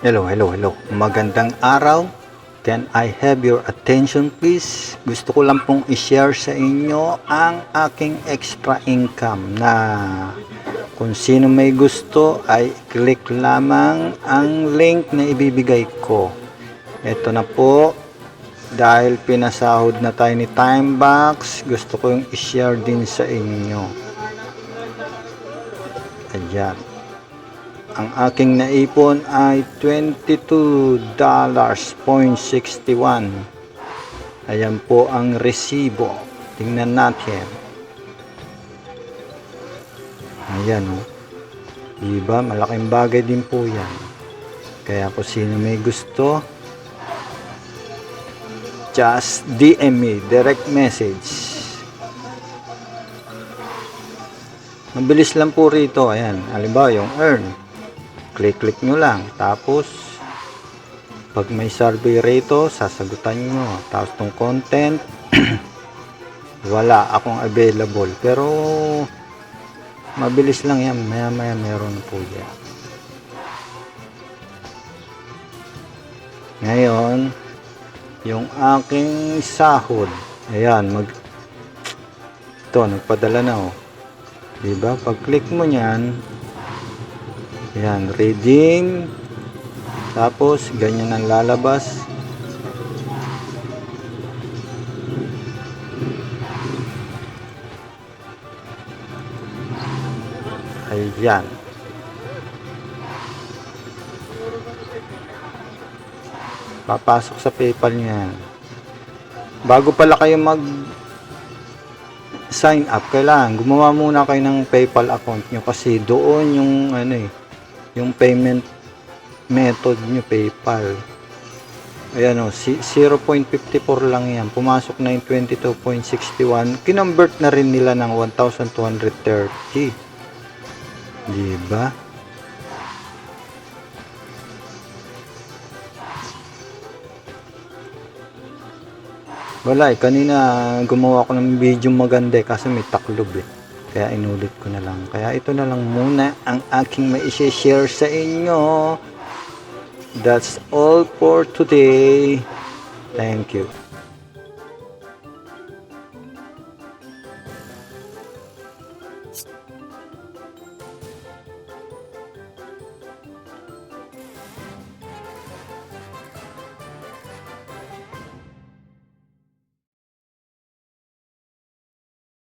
Hello, hello, hello. Magandang araw. Can I have your attention please? Gusto ko lang pong i-share sa inyo ang aking extra income na kung sino may gusto ay click lamang ang link na ibibigay ko. Ito na po. Dahil pinasahod na tayo ni Timebox, gusto ko yung i-share din sa inyo. Ayan. Ang aking naipon ay $22.61. Ayan po ang resibo. Tingnan natin. Ayan o. Oh. Diba? Malaking bagay din po yan. Kaya kung sino may gusto, just DM me, direct message. Mabilis lang po rito. Ayan. Halimbawa yung earn click-click nyo lang. Tapos, pag may survey rito, sasagutan nyo. Tapos, tong content, wala akong available. Pero, mabilis lang yan. Maya-maya meron po yan. Ngayon, yung aking sahod. Ayan, mag... Ito, nagpadala na oh. Diba? Pag click mo niyan, Ayan, redeem. Tapos, ganyan ang lalabas. Ayan. Papasok sa PayPal niya. Bago pala kayo mag sign up, kailangan gumawa muna kayo ng PayPal account nyo kasi doon yung ano eh, yung payment method nyo PayPal. Ayan o 0.54 lang yan. Pumasok na yung 22.61 kinonvert na rin nila ng 1,230 diba? Wala eh kanina gumawa ko ng video maganda eh kasi may taklob eh kaya inulit ko na lang. Kaya ito na lang muna ang aking mai-share sa inyo. That's all for today. Thank you.